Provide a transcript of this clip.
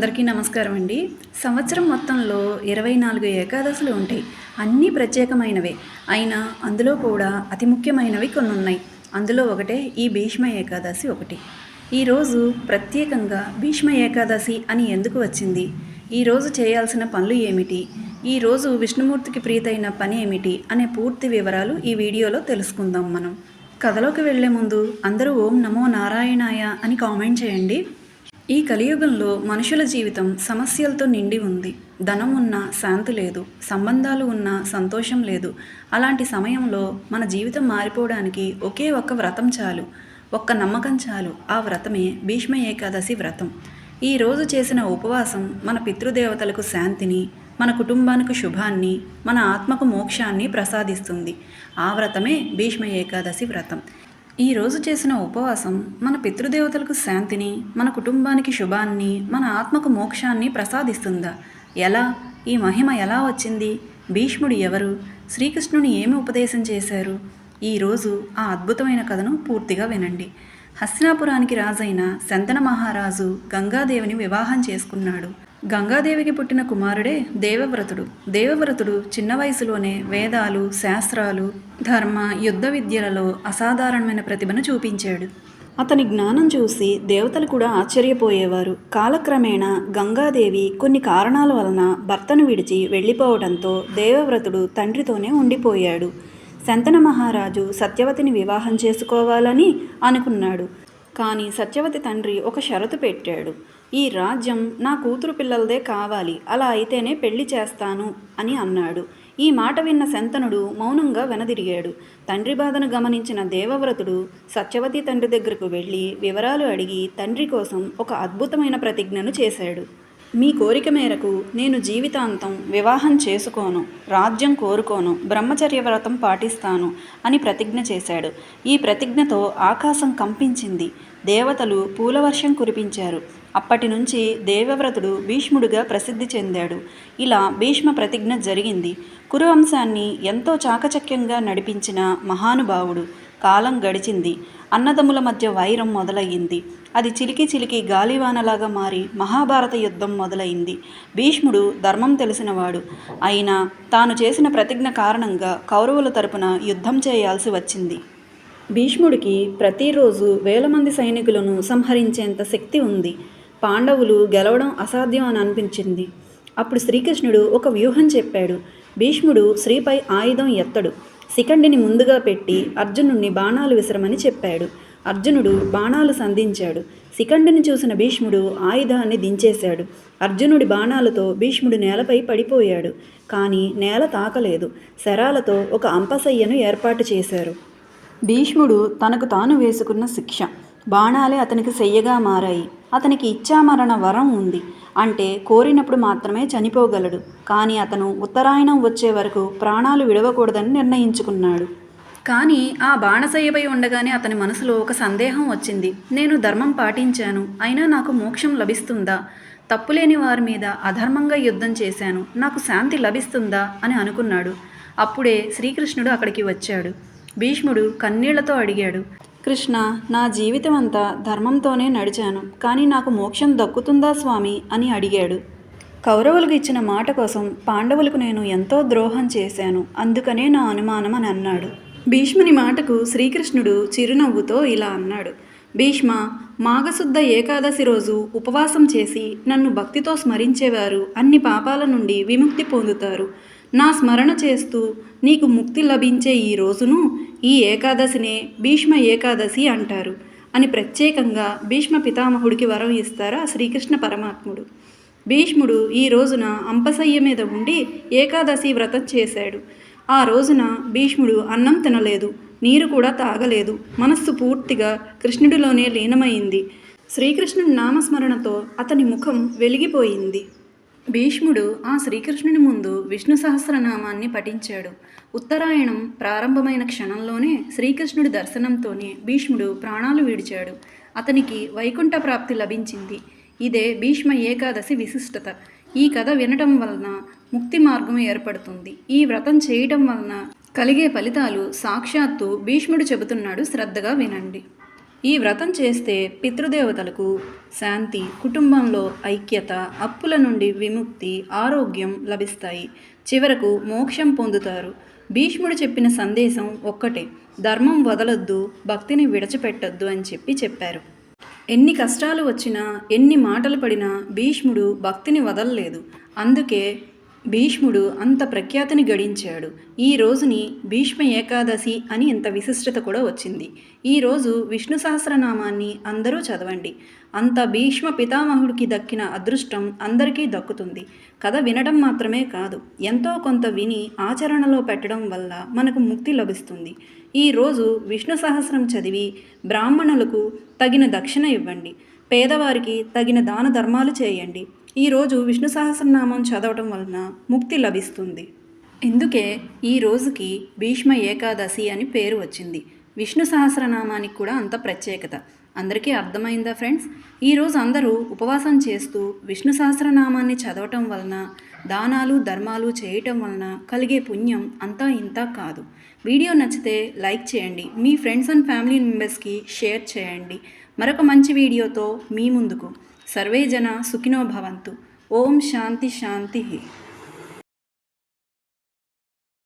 అందరికీ నమస్కారం అండి. సంవత్సరం మొత్తంలో ఇరవై నాలుగు ఏకాదశులు ఉంటాయి. అన్నీ ప్రత్యేకమైనవే. అయినా అందులో కూడా అతి ముఖ్యమైనవి కొన్ని ఉన్నాయి అందులో ఒకటే ఈ భీష్మ ఏకాదశి ఒకటి. ఈరోజు ప్రత్యేకంగా భీష్మ ఏకాదశి అని ఎందుకు వచ్చింది? ఈరోజు చేయాల్సిన పనులు ఏమిటి? ఈరోజు విష్ణుమూర్తికి ప్రీతైన పని ఏమిటి? అనే పూర్తి వివరాలు ఈ వీడియోలో తెలుసుకుందాం మనం. కథలోకి వెళ్ళే ముందు అందరూ ఓం నమో నారాయణాయ అని కామెంట్ చేయండి. ఈ కలియుగంలో మనుషుల జీవితం సమస్యలతో నిండి ఉంది. ధనం ఉన్నా శాంతి లేదు. సంబంధాలు ఉన్నా సంతోషం లేదు. అలాంటి సమయంలో మన జీవితం మారిపోవడానికి ఒకే ఒక్క వ్రతం చాలు. ఒక్క నమ్మకం చాలు. ఆ వ్రతమే భీష్మ ఏకాదశి వ్రతం. ఈ రోజు చేసిన ఉపవాసం మన పితృదేవతలకు శాంతిని మన కుటుంబానికి శుభాన్ని మన ఆత్మకు మోక్షాన్ని ప్రసాదిస్తుంది. ఆ వ్రతమే భీష్మ ఏకాదశి వ్రతం. ఈ రోజు చేసిన ఉపవాసం మన పితృదేవతలకు శాంతిని మన కుటుంబానికి శుభాన్ని మన ఆత్మకు మోక్షాన్ని ప్రసాదిస్తుందా? ఎలా? ఈ మహిమ ఎలా వచ్చింది? భీష్ముడు ఎవరు? శ్రీకృష్ణుని ఏమి ఉపదేశం చేశారు? ఈరోజు ఆ అద్భుతమైన కథను పూర్తిగా వినండి. హస్తినాపురానికి రాజైన శంతన మహారాజు గంగాదేవిని వివాహం చేసుకున్నాడు. గంగాదేవికి పుట్టిన కుమారుడే దేవవ్రతుడు. దేవవ్రతుడు చిన్న వయసులోనే వేదాలు శాస్త్రాలు ధర్మ యుద్ధ విద్యలలో అసాధారణమైన ప్రతిభను చూపించాడు. అతని జ్ఞానం చూసి దేవతలు కూడా ఆశ్చర్యపోయేవారు. కాలక్రమేణా గంగాదేవి కొన్ని కారణాల వలన భర్తను విడిచి వెళ్ళిపోవడంతో దేవవ్రతుడు తండ్రితోనే ఉండిపోయాడు. శంతన మహారాజు సత్యవతిని వివాహం చేసుకోవాలని అనుకున్నాడు. కానీ సత్యవతి తండ్రి ఒక షరతు పెట్టాడు. ఈ రాజ్యం నా కూతురు పిల్లలదే కావాలి అలా అయితేనే పెళ్ళి చేస్తాను అని అన్నాడు. ఈ మాట విన్న శంతనుడు మౌనంగా వెనదిరిగాడు. తండ్రి బాధను గమనించిన దేవవ్రతుడు సత్యవతి తండ్రి దగ్గరకు వెళ్ళి వివరాలు అడిగి తండ్రి కోసం ఒక అద్భుతమైన ప్రతిజ్ఞను చేశాడు. మీ కోరిక మేరకు నేను జీవితాంతం వివాహం చేసుకోను రాజ్యం కోరుకోను బ్రహ్మచర్య వ్రతం పాటిస్తాను అని ప్రతిజ్ఞ చేశాడు. ఈ ప్రతిజ్ఞతో ఆకాశం కంపించింది. దేవతలు పూలవర్షం కురిపించారు. అప్పటి నుంచి దేవవ్రతుడు భీష్ముడిగా ప్రసిద్ధి చెందాడు. ఇలా భీష్మ ప్రతిజ్ఞ జరిగింది. కురువంశాన్ని ఎంతో చాకచక్యంగా నడిపించిన మహానుభావుడు. కాలం గడిచింది. అన్నదమ్ముల మధ్య వైరం మొదలయ్యింది. అది చిలికి చిలికి గాలివానలాగా మారి మహాభారత యుద్ధం మొదలైంది భీష్ముడు ధర్మం తెలిసినవాడు. అయినా తాను చేసిన ప్రతిజ్ఞ కారణంగా కౌరవుల తరపున యుద్ధం చేయాల్సి వచ్చింది. భీష్ముడికి ప్రతిరోజు వేల మంది సైనికులను సంహరించేంత శక్తి ఉంది. పాండవులు గెలవడం అసాధ్యం అని అనిపించింది. అప్పుడు శ్రీకృష్ణుడు ఒక వ్యూహం చెప్పాడు. భీష్ముడు శ్రీపై ఆయుధం ఎత్తడు. శిఖండిని ముందుగా పెట్టి అర్జునుడిని బాణాలు విసరమని చెప్పాడు. అర్జునుడు బాణాలు సంధించాడు. శిఖండిని చూసిన భీష్ముడు ఆయుధాన్ని దించేశాడు. అర్జునుడి బాణాలతో భీష్ముడు నేలపై పడిపోయాడు. కానీ నేల తాకలేదు. శరాలతో ఒక అంపసయ్యను ఏర్పాటు చేశారు. భీష్ముడు తనకు తాను వేసుకున్న శిక్ష. బాణాలే అతనికి శయ్యగా మారాయి. అతనికి ఇచ్చామరణ వరం ఉంది. అంటే కోరినప్పుడు మాత్రమే చనిపోగలడు. కానీ అతను ఉత్తరాయణం వచ్చే వరకు ప్రాణాలు విడవకూడదని నిర్ణయించుకున్నాడు. కానీ ఆ బాణసయ్యపై ఉండగానే అతని మనసులో ఒక సందేహం వచ్చింది. నేను ధర్మం పాటించాను. అయినా నాకు మోక్షం లభిస్తుందా? తప్పులేని వారి మీద అధర్మంగా యుద్ధం చేశాను. నాకు శాంతి లభిస్తుందా? అని అనుకున్నాడు. అప్పుడే శ్రీకృష్ణుడు అక్కడికి వచ్చాడు. భీష్ముడు కన్నీళ్ళతో అడిగాడు. కృష్ణ నా జీవితం అంతా ధర్మంతోనే నడిచాను కానీ నాకు మోక్షం దక్కుతుందా స్వామి? అని అడిగాడు. కౌరవులకు ఇచ్చిన మాట కోసం పాండవులకు నేను ఎంతో ద్రోహం చేశాను అందుకనే నా అనుమానం అని అన్నాడు. భీష్ముని మాటకు శ్రీకృష్ణుడు చిరునవ్వుతో ఇలా అన్నాడు. భీష్మ మాఘశుద్ధ ఏకాదశి రోజు ఉపవాసం చేసి నన్ను భక్తితో స్మరించేవారు అన్ని పాపాల నుండి విముక్తి పొందుతారు. నా స్మరణ చేస్తూ నీకు ముక్తి లభించే ఈ రోజును ఈ ఏకాదశినే భీష్మ ఏకాదశి అంటారు. అని ప్రత్యేకంగా భీష్మ పితామహుడికి వరం ఇస్తారా శ్రీకృష్ణ పరమాత్ముడు. భీష్ముడు ఈ రోజున అంపసయ్య మీద ఉండి ఏకాదశి వ్రతం చేశాడు. ఆ రోజున భీష్ముడు అన్నం తినలేదు నీరు కూడా తాగలేదు మనస్సు పూర్తిగా కృష్ణుడిలోనే లీనమైంది. శ్రీకృష్ణుడి నామస్మరణతో అతని ముఖం వెలిగిపోయింది. భీష్ముడు ఆ శ్రీకృష్ణుని ముందు విష్ణు సహస్రనామాన్ని పఠించాడు. ఉత్తరాయణం ప్రారంభమైన క్షణంలోనే శ్రీకృష్ణుడి దర్శనంతోనే భీష్ముడు ప్రాణాలు విడిచాడు. అతనికి వైకుంఠ ప్రాప్తి లభించింది. ఇదే భీష్మ ఏకాదశి విశిష్టత. ఈ కథ వినటం వలన ముక్తి మార్గం ఏర్పడుతుంది. ఈ వ్రతం చేయటం వలన కలిగే ఫలితాలు సాక్షాత్తు భీష్ముడు చెబుతున్నాడు. శ్రద్ధగా వినండి. ఈ వ్రతం చేస్తే పితృదేవతలకు శాంతి కుటుంబంలో ఐక్యత అప్పుల నుండి విముక్తి ఆరోగ్యం లభిస్తాయి. చివరకు మోక్షం పొందుతారు. భీష్ముడు చెప్పిన సందేశం ఒక్కటే ధర్మం వదలొద్దు భక్తిని విడచిపెట్టొద్దు అని చెప్పి చెప్పారు. ఎన్ని కష్టాలు వచ్చినా ఎన్ని మాటలు పడినా భీష్ముడు భక్తిని వదలలేదు. అందుకే భీష్ముడు అంత ప్రఖ్యాతిని గడించాడు. ఈ రోజుని భీష్మ ఏకాదశి అని ఇంత విశిష్టత కూడా వచ్చింది. ఈ రోజు విష్ణు సహస్రనామాన్ని అందరూ చదవండి. అంత భీష్మ పితామహుడికి దక్కిన అదృష్టం అందరికీ దక్కుతుంది. కథ వినడం మాత్రమే కాదు ఎంతో కొంత విని ఆచరణలో పెట్టడం వల్ల మనకు ముక్తి లభిస్తుంది. ఈ రోజు విష్ణు సహస్రం చదివి బ్రాహ్మణులకు తగిన దక్షిణ ఇవ్వండి. పేదవారికి తగిన దాన ధర్మాలు చేయండి. ఈరోజు విష్ణు సహస్రనామం చదవటం వలన ముక్తి లభిస్తుంది. ఇందుకే ఈ రోజుకి భీష్మ ఏకాదశి అని పేరు వచ్చింది. విష్ణు సహస్రనామానికి కూడా అంత ప్రత్యేకత. అందరికీ అర్థమైందా ఫ్రెండ్స్? ఈరోజు అందరూ ఉపవాసం చేస్తూ విష్ణు సహస్రనామాన్ని చదవటం వలన దానాలు ధర్మాలు చేయటం వలన కలిగే పుణ్యం అంతా ఇంత కాదు. వీడియో నచ్చితే లైక్ చేయండి మీ ఫ్రెండ్స్ అండ్ ఫ్యామిలీ మెంబర్స్కి షేర్ చేయండి. మరొక మంచి వీడియోతో మీ ముందుకు. సర్వే జన సుఖినో భవంతు. ఓం శాంతి శాంతి